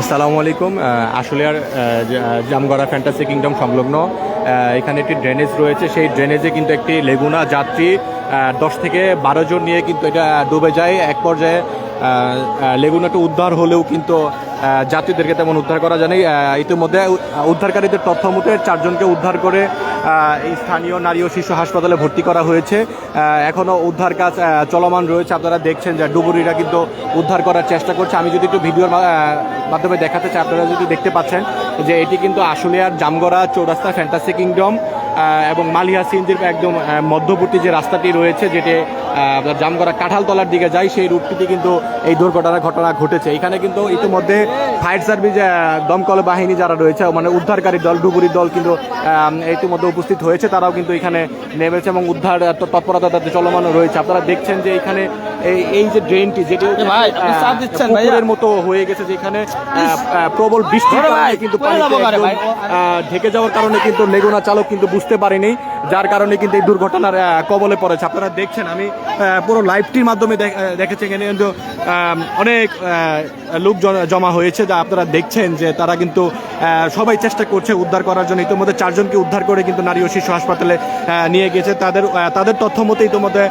আসসালামু আলাইকুম আসলে আর জামগড়া ফ্যান্টাসি কিংডম সংলগ্ন। এখানে একটি ড্রেনেজ রয়েছে। সেই ড্রেনেজে কিন্তু একটি লেগুনা যাত্রী দশ থেকে বারো জন নিয়ে কিন্তু এটা ডুবে যায়। এক পর্যায়ে লেগুনাটা উদ্ধার হলেও কিন্তু যাত্রীদেরকে তেমন উদ্ধার করা যায়নি। ইতিমধ্যে উদ্ধারকারীদের তথ্য মতে চারজনকে উদ্ধার করে এই স্থানীয় নারী ও শিশু হাসপাতালে ভর্তি করা হয়েছে। এখনও উদ্ধার কাজ চলমান রয়েছে। আপনারা দেখছেন যে ডুবুরিরা কিন্তু উদ্ধার করার চেষ্টা করছে। আমি যদি একটু ভিডিওর মাধ্যমে দেখাতে চাই, আপনারা যদি দেখতে পাচ্ছেন যে এটি কিন্তু আশুলিয়ার জামগড়া চৌরাস্তা ফ্যান্টাসি কিংডম এবং মালিয়া সিঞ্জির একদম মধ্যবর্তী যে রাস্তাটি রয়েছে যেটি আপনার জামগড়া কাঁঠালতলার দিকে যায় সেই রুটটিতে কিন্তু এই দুর্ঘটনার ঘটনা ঘটেছে। এখানে কিন্তু ইতিমধ্যে ফায়ার সার্ভিস দমকল বাহিনী যারা রয়েছে মানে উদ্ধারকারী দল ডুবুরি দল কিন্তু ইতিমধ্যে উপস্থিত হয়েছে। তারাও কিন্তু এখানে নেমেছে এবং উদ্ধার তৎপরতা তাদের চলমান রয়েছে। আপনারা দেখছেন যে এখানে এই এই যে ড্রেনটি যেটি। পুকুরের মতো হয়ে গেছে যেখানে প্রবল বৃষ্টির কারণে কিন্তু ঢেকে যাওয়ার কারণে কিন্তু লেগুনা চালক কিন্তু বুঝতে পারেনি, যার কারণে কিন্তু এই দুর্ঘটনার কবলে পড়েছে। আপনারা দেখছেন, আমি পুরো লাইভটির মাধ্যমে দেখ- দেখেছি এখানে কিন্তু অনেক লোক জমা হয়েছে, যা আপনারা দেখছেন যে তারা কিন্তু সবাই চেষ্টা করছে উদ্ধার করার জন্য। ইতিমধ্যে চারজনকে উদ্ধার করে কিন্তু নারী ও শিশু হাসপাতালে নিয়ে গেছে। তাদের তাদের তথ্য মতে ইতিমধ্যে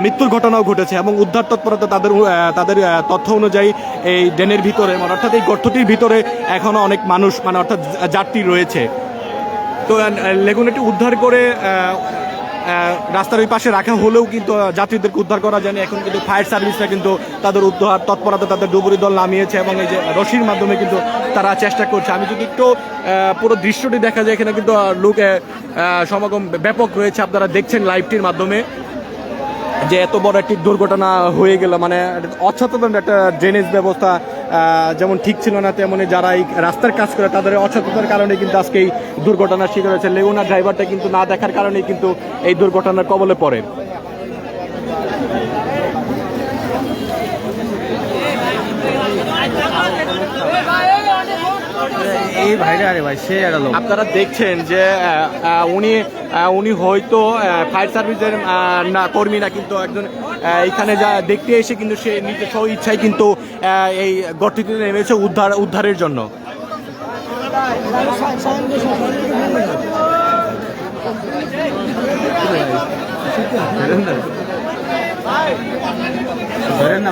মৃত্যুর ঘটনাও ঘটেছে এবং উদ্ধার তৎপরতা তাদের তাদের তথ্য অনুযায়ী এই ড্রেনের ভিতরে মানে অর্থাৎ এই গর্তটির ভিতরে এখনও অনেক মানুষ মানে অর্থাৎ যাত্রী রয়েছে। তো আহ, লেগুনাটি উদ্ধার করে আহ, আহ, রাস্তার ওই পাশে রাখা হলেও কিন্তু যাত্রীদেরকে উদ্ধার করা যায়নি। এখন কিন্তু ফায়ার সার্ভিসরা কিন্তু তাদের উদ্ধার তৎপরতা তাদের ডুবুরি দল নামিয়েছে এবং এই যে রশির মাধ্যমে কিন্তু তারা চেষ্টা করছে। আমি যদি একটু পুরো দৃশ্যটি দেখা যায় এখানে কিন্তু লোক সমাগম ব্যাপক রয়েছে আপনারা দেখছেন লাইভটির মাধ্যমে যে এত বড় একটি দুর্ঘটনা হয়ে গেল। মানে অসচেতন একটা ড্রেনেজ ব্যবস্থা যেমন ঠিক ছিল না তেমনি যারা এই রাস্তার কাজ করে তাদের অসচেতনার কারণে কিন্তু আজকে এই দুর্ঘটনার শিকার হয়েছে। লেগুনা ড্রাইভারটা কিন্তু না দেখার কারণেই কিন্তু এই দুর্ঘটনার কবলে পড়ে। এই ভাইরা আরে ভাই সে একটা লোক। আপনারা দেখছেন যে উনি উনি হয়তো ফায়ার সার্ভিসের না কর্মী না কিন্তু একজন এখানে যা দেখতে এসে কিন্তু সে নিজের স্ব ইচ্ছায় কিন্তু এই গর্তটিতে নেমেছে উদ্ধার উদ্ধারের জন্য। ধরেন না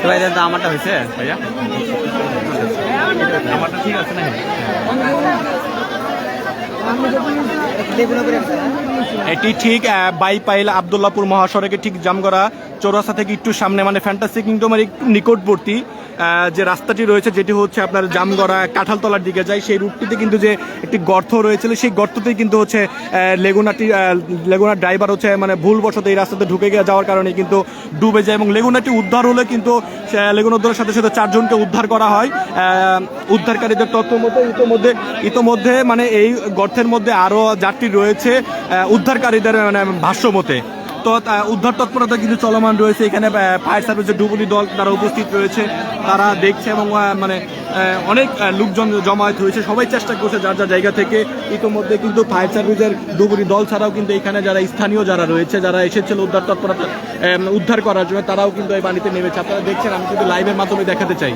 তো ভাই দাদা আমারটা হয়েছে ভাইয়া? আমারটা ঠিক আছে না এগুলো করে এটি ঠিক বাইপাইল আবদুল্লাপুর মহাসড়কে ঠিক জামগড়া চৌরাস্তা থেকে একটু সামনে মানে ফ্যান্টাসি কিংডমের একটু নিকটবর্তী যে রাস্তাটি রয়েছে, যেটি হচ্ছে আপনার জামগড়া কাঁঠালতলার দিকে যায়। সেই রুটটিতে কিন্তু যে একটি গর্ত রয়েছিল, সেই গর্ততেই কিন্তু হচ্ছে লেগুনাটি লেগুনার ড্রাইভার হচ্ছে মানে ভুলবশত এই রাস্তাতে ঢুকে গিয়ে যাওয়ার কারণে কিন্তু ডুবে যায় এবং লেগুনাটি উদ্ধার হলে কিন্তু লেগুনা উদ্ধারের সাথে সাথে চারজনকে উদ্ধার করা হয়। উদ্ধারকারীদের তথ্য মতে ইতোমধ্যে ইতোমধ্যে মানে এই গর্তের মধ্যে আরও যাত্রী রয়েছে। উদ্ধারকারীদের মানে ভাষ্য মতে তো উদ্ধার তৎপরতা কিন্তু চলমান রয়েছে। এখানে ফায়ার সার্ভিসের ডুবুরি দল তারা উপস্থিত রয়েছে। তারা দেখছে এবং মানে অনেক লোকজন জমায়েত হয়েছে। সবাই চেষ্টা করছে যার যার জায়গা থেকে। ইতিমধ্যে কিন্তু ফায়ার সার্ভিসের ডুবুরি দল ছাড়াও কিন্তু এখানে যারা স্থানীয় যারা রয়েছে, যারা এসেছিল উদ্ধার তৎপরতা উদ্ধার করার জন্য, তারাও কিন্তু এই পানিতে নেমেছে। আপনারা দেখছেন, আমি কিন্তু লাইভের মাধ্যমে দেখাতে চাই।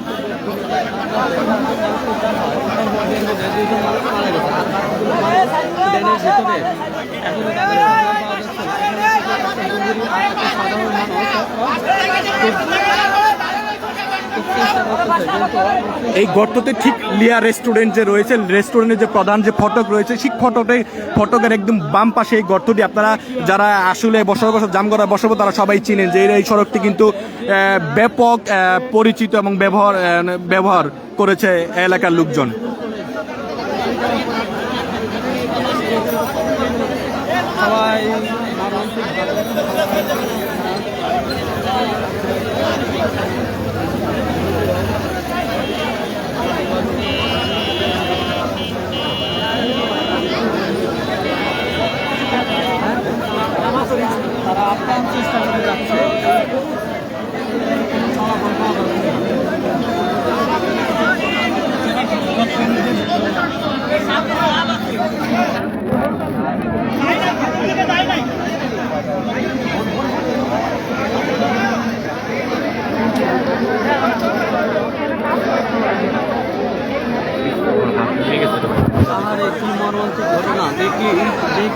এই গর্ততে ঠিক লিয়া রেস্টুরেন্ট যে রয়েছে রেস্টুরেন্টের যে প্রধান যে ফটক রয়েছে, ঠিক ফটকে, ফটকের একদম বাম পাশে এই গর্তটি আপনারা যারা আসলে বছর বছর জাম করা বসবো তারা সবাই চিনেন যে এই সড়কটি কিন্তু ব্যাপক পরিচিত এবং ব্যবহার ব্যবহার করেছে এলাকার লোকজন। সবাই। তারা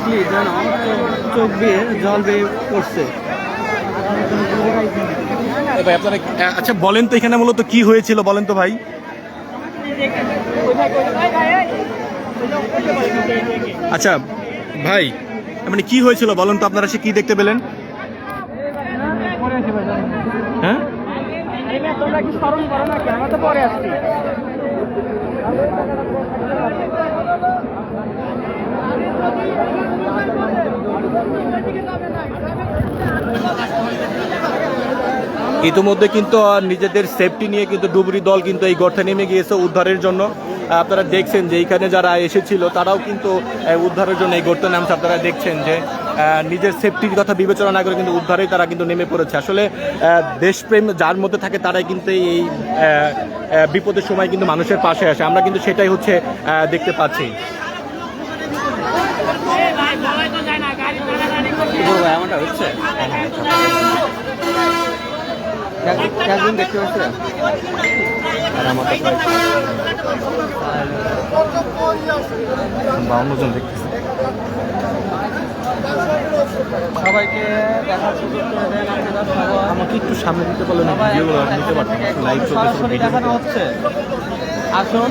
প্লিজ যেন চোখ দিয়ে জল বেয়ে পড়ছে ভাই আপনারা আচ্ছা বলেন তো এখানে মূলত কি হয়েছিল বলেন তো ভাই। আচ্ছা ভাই মানে কি হয়েছিল বলেন তো আপনারা সে কি দেখতে পেলেন? হ্যাঁ? তোমরা কি স্মরণ করো না আমরা তো পরে আসছি। ইতিমধ্যে কিন্তু নিজেদের সেফটি নিয়ে কিন্তু ডুবুরি দল কিন্তু এই গর্তে নেমে গিয়েছে উদ্ধারের জন্য। আপনারা দেখছেন যে এইখানে যারা এসেছিল, তারাও কিন্তু উদ্ধারের জন্য এই গর্তে নামছে। আপনারা দেখছেন যে নিজের সেফটির কথা বিবেচনা না করে কিন্তু উদ্ধারে তারা কিন্তু নেমে পড়েছে। আসলে দেশপ্রেম যার মধ্যে থাকে, তারাই কিন্তু এই বিপদের সময় কিন্তু মানুষের পাশে আসে। আমরা কিন্তু সেটাই হচ্ছে দেখতে পাচ্ছি কি বলব এমনটা হচ্ছে? একদিন দেখতে পাচ্ছি? আর আমার বাউন্ন জন দেখতেছি। সবাইকে দেখার সুযোগ করে দেন আপনারা সবাই। আমাকে একটু সামনে দিতে পারলে না ভিডিওগুলো নিতে পারতাম লাইভ সরাসরি দেখানো হচ্ছে। আসুন।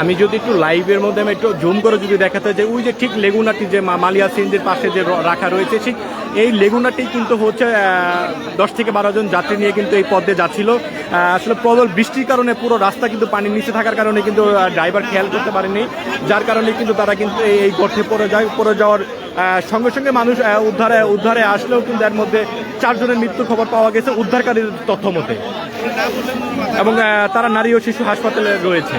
আমি যদি একটু লাইভের মধ্যে আমি একটু জুম করে যদি দেখাতে যে ওই যে ঠিক লেগুনাটি যে মালিয়া সিন্ধের পাশে যে রাখা রয়েছে, ঠিক এই লেগুনাটি কিন্তু হচ্ছে দশ থেকে বারো জন যাত্রী নিয়ে কিন্তু এই পথে যাচ্ছিল। আসলে প্রবল বৃষ্টির কারণে পুরো রাস্তা কিন্তু পানির নিচে থাকার কারণে কিন্তু ড্রাইভার খেয়াল করতে পারেনি। যার কারণে কিন্তু তারা কিন্তু এই- গর্তে পড়ে যায়, পড়ে যাওয়ার সঙ্গে সঙ্গে মানুষ উদ্ধারে উদ্ধারে আসলেও কিন্তু এর মধ্যে চারজনের মৃত্যুর খবর পাওয়া গেছে উদ্ধারকারীর তথ্য মতে। এবং তারা নারী ও শিশু হাসপাতালে রয়েছে।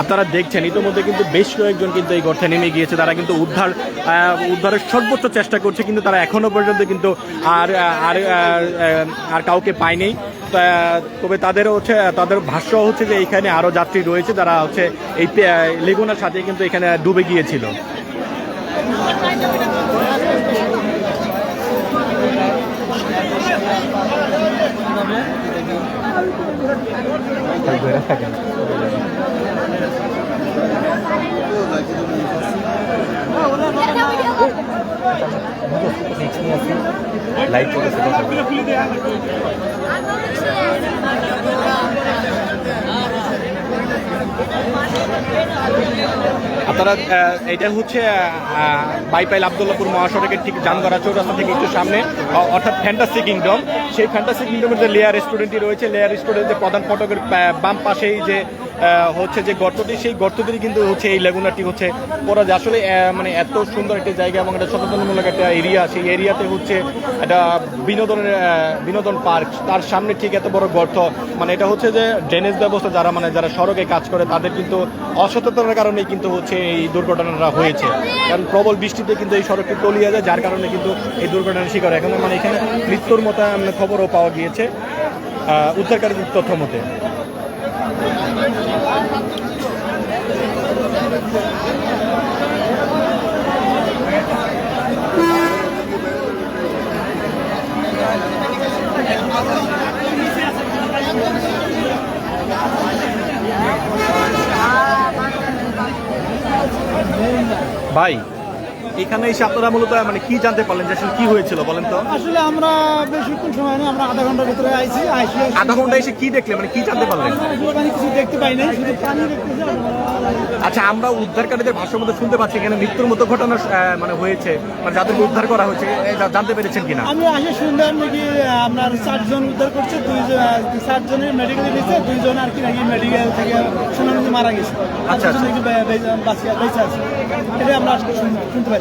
আপনারা দেখছেন, ইতিমধ্যে কিন্তু বেশ কয়েকজন কিন্তু এই গর্তে নেমে গিয়েছে। তারা কিন্তু উদ্ধার উদ্ধারের সর্বোচ্চ চেষ্টা করছে, কিন্তু তারা এখনও পর্যন্ত কিন্তু আর আর, আর- কাউকে পায়নি। তবে তাদের হচ্ছে, তাদের ভাষ্য হচ্ছে যে এখানে আরও যাত্রী রয়েছে তারা হচ্ছে এই লেগুনার সাথে কিন্তু এখানে ডুবে গিয়েছিল। আপনারা এটা হচ্ছে বাইপাইল আবদুল্লাপুর মহাসড়কের ঠিক জামগড়া চৌরাস্তা থেকে একটু সামনে অর্থাৎ ফ্যান্টাসি কিংডম সেই ফ্যান্টাসি কিংডমের যে লেয়ার রেস্টুরেন্টটি রয়েছে লেয়ার রেস্টুরেন্টের প্রধান ফটকের বাম পাশেই যে হচ্ছে যে গর্তটি সেই গর্তটি কিন্তু হচ্ছে এই লেগুনাটি হচ্ছে পড়া যায়। আসলে মানে এত সুন্দর একটি জায়গা এবং একটা সচেতনমূলক একটা এরিয়া সেই এরিয়াতে হচ্ছে একটা বিনোদনের বিনোদন পার্ক। তার সামনে ঠিক এত বড় গর্ত। মানে এটা হচ্ছে যে ড্রেনেজ ব্যবস্থা যারা মানে যারা সড়কে কাজ করে তাদের কিন্তু অসচেতনার কারণে কিন্তু হচ্ছে এই দুর্ঘটনাটা হয়েছে। কারণ প্রবল বৃষ্টিতে কিন্তু এই সড়কটি তলিয়ে যায় যার কারণে কিন্তু এই দুর্ঘটনার শিকার এখন মানে এখানে মৃত্যুর মতো খবরও পাওয়া গিয়েছে আহ, উদ্ধারকারীদের তথ্য মতে। ভাই এখানে এসে আপনারা মূলত মানে কি জানতে পারলেন যে আসলে কি হয়েছিল বলেন তো? আসলে আমরা বেশিক্ষণ সময় নেই আমরা আধা ঘণ্টার ভিতরে আইছি আইসি আধা ঘণ্টা এসে কি দেখলে মানে কি জানতে পারলেন? কিছু দেখতে পাই নাই শুধু পানি দেখতেছি আচ্ছা আমরা উদ্ধারকারীদের ভাষ্যের মধ্যে শুনতে পাচ্ছি এখানে মৃত্যুর মতো ঘটনা মানে হয়েছে মানে যাদেরকে উদ্ধার করা হয়েছে জানতে পেরেছেন কিনা? আমি আসে শুনলাম নাকি আপনার চারজন উদ্ধার করছে দুইজন চারজনের মেডিকেলে গেছে দুইজন আর কি নাকি মেডিকেল থেকে শুনলাম মারা গেছে। আচ্ছা, বাঁচিয়ে বেঁচে আছে। এটাই আমরা আজকে শুনতে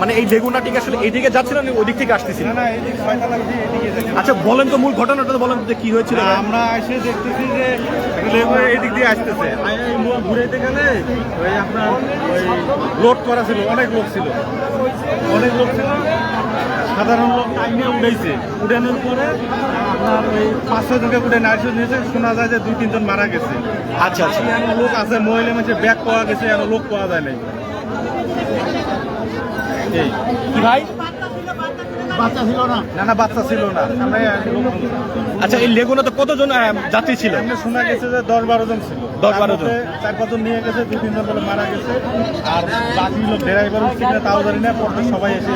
মানে এই লেগুনাটিকে আসলে এইদিকে যাচ্ছিলেন না ওদিক থেকে যেতে আচ্ছা বলেন তো মূল ঘটনাটা তো বলেন তো যে কি হয়েছিল আমরা এসে দেখতেছি যে লেগুনা এদিক দিয়ে আসতেছে। ঘুরাইতে গেলে ওই আপনার ওই লোড করা ছিল অনেক লোক ছিল। অনেক লোক ছিল। সাধারণ লোক টাইমে উঠেছে উঠানোর পরে আপনার ওই পাঁচ ছয় জনকে নার্স নিয়েছে শোনা যায় যে দুই তিনজন মারা গেছে। আচ্ছা আচ্ছা। লোক আছে মহিলা মানুষের ব্যাগ পাওয়া গেছে লোক পাওয়া যায় নাই। এই। কি ভাই? বাচ্চা ছিল না। না না বাচ্চা ছিল না। আচ্ছা এই লেগুনাতে কতজন যাত্রী ছিল? শোনা গেছে যে দশ বারো জন ছিল। 10-12 জন। চার পাঁচজন নিয়ে গেছে দুই তিনজন বলে মারা গেছে। আর বাকি লোক ড্রাইভার তাও জানি না পরে সবাই এসে